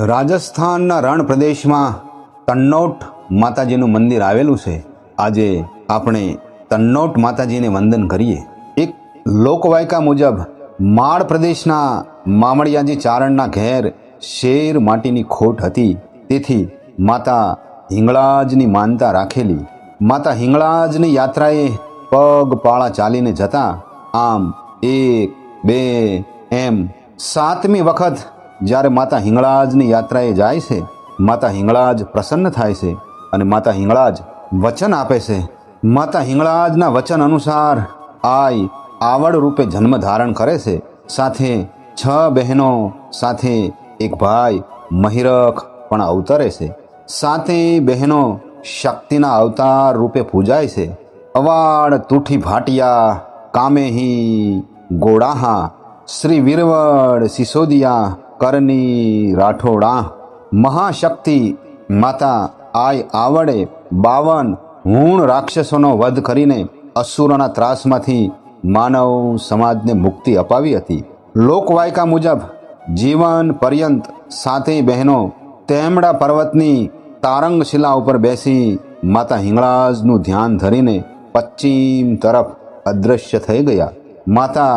રાજસ્થાનના રણ પ્રદેશમાં તન્નોટ માતાજીનું મંદિર આવેલું છે. આજે આપણે તન્નોટ માતાજીને વંદન કરીએ. એક લોકવાયકા મુજબ માળ પ્રદેશના મામળિયાજી ચારણના ઘેર શેર માટીની ખોટ હતી. તેથી માતા હિંગળાજની માનતા રાખેલી. માતા હિંગળાજની યાત્રાએ પગ પાળા ચાલીને જતા આમ એક, બે, એમ સાતમી વખત જ્યારે માતા હિંગળાજની યાત્રાએ જાય છે, માતા હિંગળાજ પ્રસન્ન થાય છે અને માતા હિંગળાજ વચન આપે છે. માતા હિંગળાજના વચન અનુસાર આય આવડ રૂપે જન્મ ધારણ કરે છે. સાથે છ બહેનો, સાથે એક ભાઈ, મહિરખ પણ અવતરે છે. સાતે બહેનો શક્તિના અવતાર રૂપે પૂજાય છે. અવાડ તુઠી ભાટિયા, કામેહી, ગોડાહા, શ્રી વિરવડ સિસોદિયા કરણી રાઠોડા, મહાશક્તિ માતા આય આવડે બાવન હૂણ રાક્ષસોનો વધ કરીને અસુરોના ત્રાસમાંથી માનવ સમાજને મુક્તિ અપાવી હતી. લોકવાયકા મુજબ જીવન પર્યંત સાતેય બહેનો તેમડા પર્વતની તારંગ શિલા ઉપર બેસી માતા હિંગળાજનું ધ્યાન ધરીને પશ્ચિમ તરફ અદૃશ્ય થઈ ગયા. માતા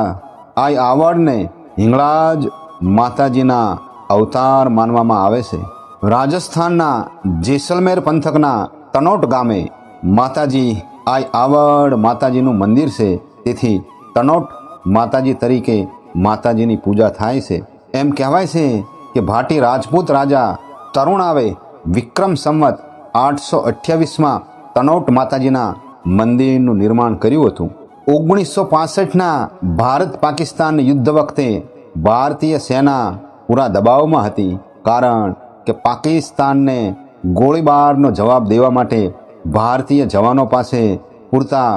આય આવડને હિંગળાજ માતાજીના અવતાર માનવામાં આવે છે. રાજસ્થાનના જેસલમેર પંથકના તનોટ ગામે માતાજી આઈ આવડ માતાજીનું મંદિર છે. તેથી તનોટ માતાજી તરીકે માતાજીની પૂજા થાય છે. એમ કહેવાય છે કે ભાટી રાજપૂત રાજા તરુણાવે વિક્રમ સંવત આઠસો અઠ્યાવીસમાં તનોટ માતાજીના મંદિરનું નિર્માણ કર્યું હતું. ઓગણીસો પાસઠના ભારત પાકિસ્તાન યુદ્ધ વખતે ભારતીય સેના પૂરા દબાવમાં હતી કારણ કે પાકિસ્તાનને ગોળીબારનો જવાબ દેવા માટે ભારતીય જવાનો પાસે પૂરતા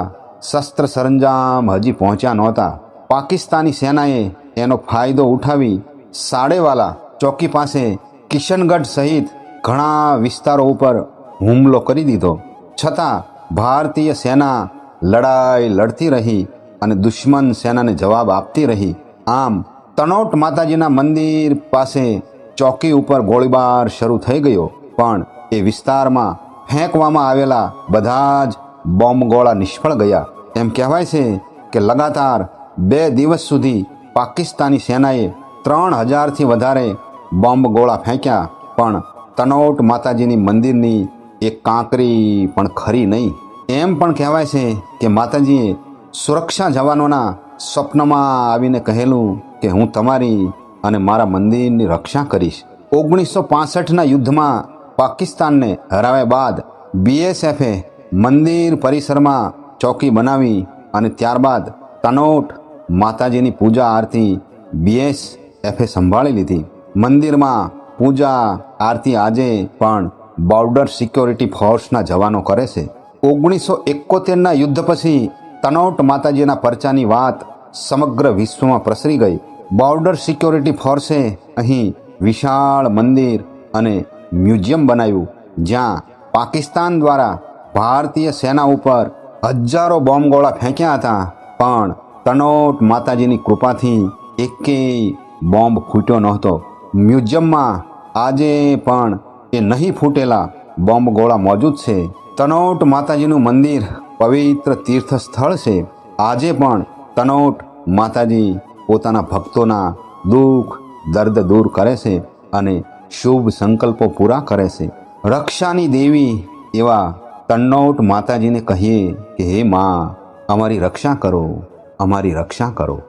શસ્ત્ર સરંજામ હજી પહોંચ્યા નહોતા. પાકિસ્તાની સેનાએ એનો ફાયદો ઉઠાવી સાડેવાલા ચોકી પાસે કિશનગઢ સહિત ઘણા વિસ્તારો ઉપર હુમલો કરી દીધો. છતાં ભારતીય સેના લડાઈ લડતી રહી અને દુશ્મન સેનાને જવાબ આપતી રહી. આમ તનોટ માતાજીના મંદિર પાસે ચોકી ઉપર ગોળીબાર શરૂ થઈ ગયો. પણ એ વિસ્તારમાં ફેંકવામાં આવેલા બધા જ બોમ્બ ગોળા નિષ્ફળ ગયા. એમ કહેવાય છે કે લગાતાર બે દિવસ સુધી પાકિસ્તાની સેનાએ ત્રણ હજારથી વધારે બોમ્બ ગોળા ફેંક્યા. પણ તનોટ માતાજીની મંદિરની એક કાંકરી પણ ખરી નહીં. એમ પણ કહેવાય છે કે માતાજીએ સુરક્ષા જવાનોના સ્વપ્નમાં આવીને કહેલું કે હું તમારી અને મારા મંદિરની રક્ષા કરીશ. ઓગણીસો પાસઠના યુદ્ધમાં પાકિસ્તાનને હરાવ્યા બાદ બીએસએફે મંદિર પરિસરમાં ચોકી બનાવી અને ત્યારબાદ તનોટ માતાજીની પૂજા આરતી બીએસએફે સંભાળી લીધી. મંદિરમાં પૂજા આરતી આજે પણ બોર્ડર સિક્યોરિટી ફોર્સના જવાનો કરે છે. ઓગણીસો એકોતેરના યુદ્ધ પછી તનોટ માતાજીના પરચાની વાત સમગ્ર વિશ્વમાં પ્રસરી ગઈ. બોર્ડર સિક્યોરિટી ફોર્સે અહીં વિશાળ મંદિર અને મ્યુઝિયમ બનાવ્યું, જ્યાં પાકિસ્તાન દ્વારા ભારતીય સેના ઉપર હજારો બોમ્બ ગોળા ફેંક્યા હતા. પણ તનોટ માતાજીની કૃપાથી એકેય બોમ્બ ફૂટ્યો નહોતો. મ્યુઝિયમમાં આજે પણ એ નહીં ફૂટેલા બોમ્બ ગોળા મોજૂદ છે. તનોટ માતાજીનું મંદિર પવિત્ર તીર્થ સ્થળ છે. આજે પણ તનોટ માતાજી પોતાના ભક્તોના દુઃખ, દર્દ દૂર કરે છે અને શુભ સંકલ્પો પૂરા કરે છે. રક્ષાની દેવી એવા તન્નોટ માતાજીને કહીએ કે, હે મા, અમારી રક્ષા કરો, અમારી રક્ષા કરો.